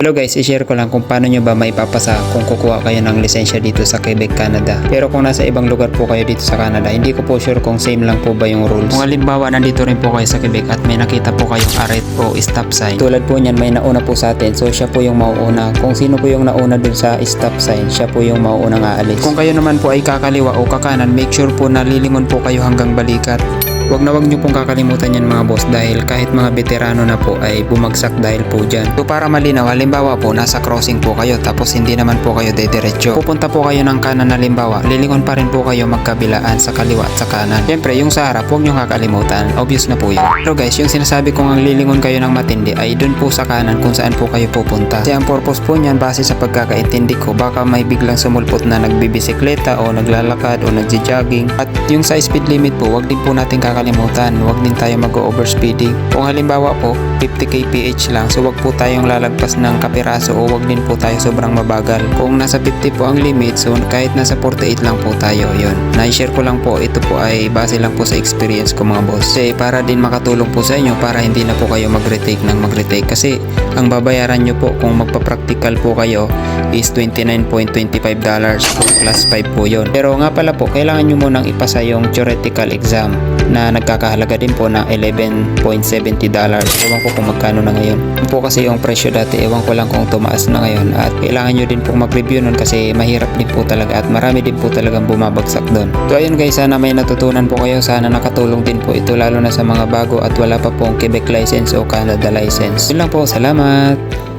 Hello guys, i-share ko lang kung paano nyo ba maipapasa kung kukuha kayo ng lisensya dito sa Quebec, Canada. Pero kung nasa ibang lugar po kayo dito sa Canada, hindi ko po sure kung same lang po ba yung rules. Kung halimbawa nandito rin po kayo sa Quebec at may nakita po kayong aret o stop sign. Tulad po niyan, may nauna po sa atin. So siya po yung mauuna. Kung sino po yung nauna dun sa stop sign, siya po yung mauunang aalis. Kung kayo naman po ay kakaliwa o kakanan, make sure po na lilingon po kayo hanggang balikat. Huwag na huwag nyo pong kakalimutan yan mga boss dahil kahit mga veterano na po ay bumagsak dahil po dyan. So para malinaw, halimbawa po nasa crossing po kayo tapos hindi naman po kayo dediretso. Pupunta po kayo ng kanan halimbawa, lilingon pa rin po kayo magkabilaan sa kaliwa at sa kanan. Siyempre yung sa harap, huwag nyo kakalimutan. Obvious na po yun. Pero guys, yung sinasabi kong ang lilingon kayo ng matindi ay dun po sa kanan kung saan po kayo pupunta. Kasi ang purpose po niyan base sa pagkakaintindi ko, baka may biglang sumulpot na nagbibisikleta o naglalakad o nagji-jogging. At yung sa speed limit po, wag din po natin kakalimutan. Wag din tayo mag-overspeeding. Kung halimbawa po, 50 kph lang, so wag po tayong lalagpas ng kapiraso o wag din po tayo sobrang mabagal. Kung nasa 50 po ang limit, so kahit nasa 48 lang po tayo, yun. Na-share ko lang po, ito po ay base lang po sa experience ko mga boss. Kasi para din makatulong po sa inyo, para hindi na po kayo mag-retake ng mag-retake. Kasi ang babayaran nyo po kung magpa-practical po kayo is $29.25 plus 5 po yun. Pero nga pala po, kailangan nyo munang ipasa yung theoretical exam na nagkakahalaga din po ng $11.70. Ewan ko kung magkano na ngayon. Yun po kasi yung presyo dati, ewan ko lang kung tumaas na ngayon at kailangan nyo din pong mag-review nun kasi mahirap din po talaga at marami din po talagang bumabagsak doon. So ayun guys, sana may natutunan po kayo. Sana nakatulong din po ito lalo na sa mga bago at wala pa pong Quebec license o Canada license. Yun lang po, salamat!